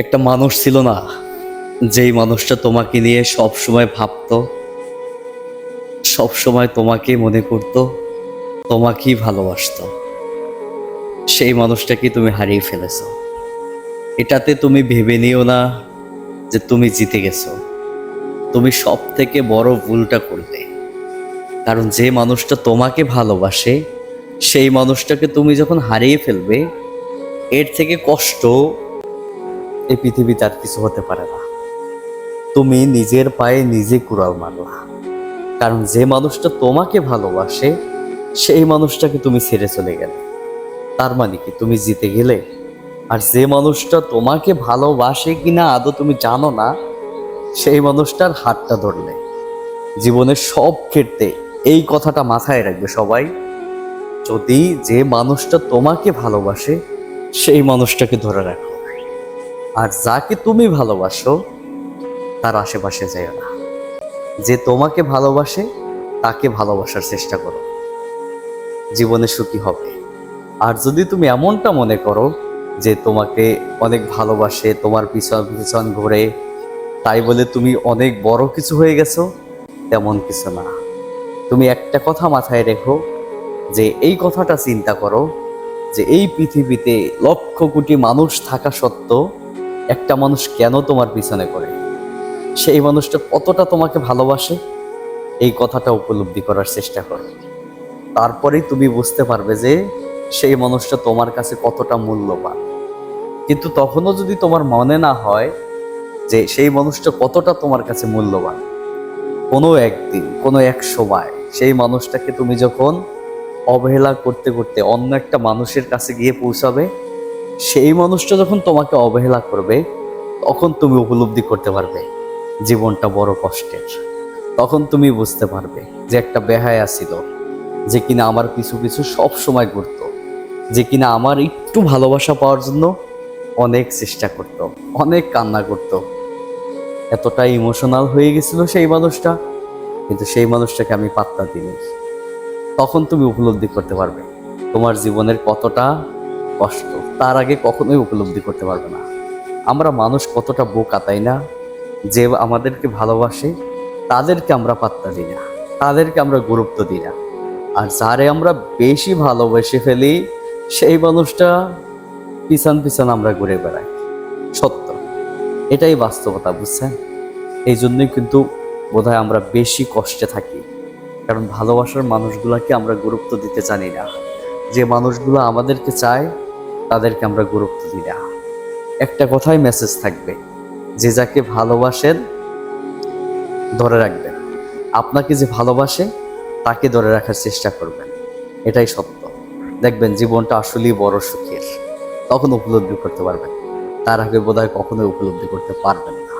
একটা মানুষ ছিল না, যেই মানুষটা তোমাকে নিয়ে সব সময় ভাবতো সব সময় তোমাকে মনে করত, তোমাকেই ভালোবাসতো। সেই মানুষটাকে তুমি হারিয়ে ফেলেছো। এটাতে তুমি ভেবে নিও না যে তুমি জিতে গেছো। তুমি সব থেকে বড় ভুলটা করলে। কারণ যে মানুষটা তোমাকে ভালোবাসে, সেই মানুষটাকে তুমি যখন হারিয়ে ফেলবে, এর থেকে কষ্ট এই পৃথিবীতে আর কিছু হতে পারে না। তুমি নিজের পায়ে নিজে কুড়াল মারলা। কারণ যে মানুষটা তোমাকে ভালোবাসে, সেই মানুষটাকে তুমি ছেড়ে চলে গেলে। তার মানে কি, তুমি জিতে গেলে? আর যে মানুষটা তোমাকে ভালোবাসে কিনা আদৌ তুমি জানো না, সেই মানুষটার হাতটা ধরলে। জীবনের সব ক্ষেত্রে এই কথাটা মাথায় রাখবে সবাই। যদি যে মানুষটা তোমাকে ভালোবাসে, সেই মানুষটাকে ধরে রাখো। আর যাকে তুমি ভালোবাসো, তার আশেপাশে যেও না। যে তোমাকে ভালোবাসে, তাকে ভালোবাসার চেষ্টা করো। জীবনে সুখী হবে। আর যদি তুমি এমনটা মনে করো, যে তোমাকে অনেক ভালোবাসে, তোমার পিছন পিছন ঘুরে, তাই বলে তুমি অনেক বড় কিছু হয়ে গেছো, তেমন কিছু না। তুমি একটা কথা মাথায় রেখো, যে এই কথাটা চিন্তা করো, যে এই পৃথিবীতে লক্ষ কোটি মানুষ থাকা সত্ত্বেও একটা মানুষ কেন তোমার পিছনে করে? সেই মানুষটা কতটা তোমাকে ভালোবাসে? এই কথাটা উপলব্ধি করার চেষ্টা করো। তারপরেই তুমি বুঝতে পারবে যে সেই মানুষটা তোমার কাছে কতটা মূল্যবান। কিন্তু তখনও যদি তোমার মনে না হয় যে সেই মানুষটা কতটা তোমার কাছে মূল্যবান, কোনো একদিন, কোনো এক সময় সেই মানুষটাকে তুমি যখন অবহেলা করতে করতে অন্য একটা মানুষের কাছে গিয়ে পৌঁছাবে সেই মানুষটা যখন তোমাকে অবহেলা করবে, তখন তুমি উপলব্ধি করতে পারবে জীবনটা বড় কষ্টের। তখন তুমি বুঝতে পারবে যে একটা বেহায়া ছিল, যে কিনা আমার পিছু পিছু সব সময় ঘুরতো, যে কিনা আমার একটু ভালোবাসা পাওয়ার জন্য অনেক চেষ্টা করত, অনেক কান্না করত। এতটা ইমোশনাল হয়ে গেছিল সেই মানুষটা, কিন্তু সেই মানুষটাকে আমি পাত্তা দিইনি। তখন তুমি উপলব্ধি করতে পারবে তোমার জীবনের কতটা কষ্ট, তার আগে কখনোই উপলব্ধি করতে পারবে না। আমরা মানুষ কতটা বোকা, তাই না? যে আমাদেরকে ভালোবাসে, তাদেরকে আমরা পাত্তা দিই না, তাদেরকে আমরা গুরুত্ব দিই না। আর যারে আমরা বেশি ভালোবেসে ফেলি, সেই মানুষটা পিছন পিছন আমরা ঘুরে বেড়াই। সত্য। এটাই বাস্তবতা, বুঝছেন? এই জন্যই কিন্তু বোধহয় আমরা বেশি কষ্টে থাকি। কারণ ভালোবাসার মানুষগুলোকে আমরা গুরুত্ব দিতে জানি না। যে মানুষগুলো আমাদেরকে চায় তাদেরকে আমরা গুরুত্ব দিই না। একটা কথাই মেসেজ থাকবে, যে যাকে ভালোবাসেন, ধরে রাখবেন। আপনাকে যে ভালোবাসে, তাকে ধরে রাখার চেষ্টা করবেন। এটাই সত্য। দেখবেন জীবনটা আসলেই বড় সুখের। তখন উপলব্ধি করতে পারবেন। তার আগে বোধ হয় কখনোই উপলব্ধি করতে পারবেন না।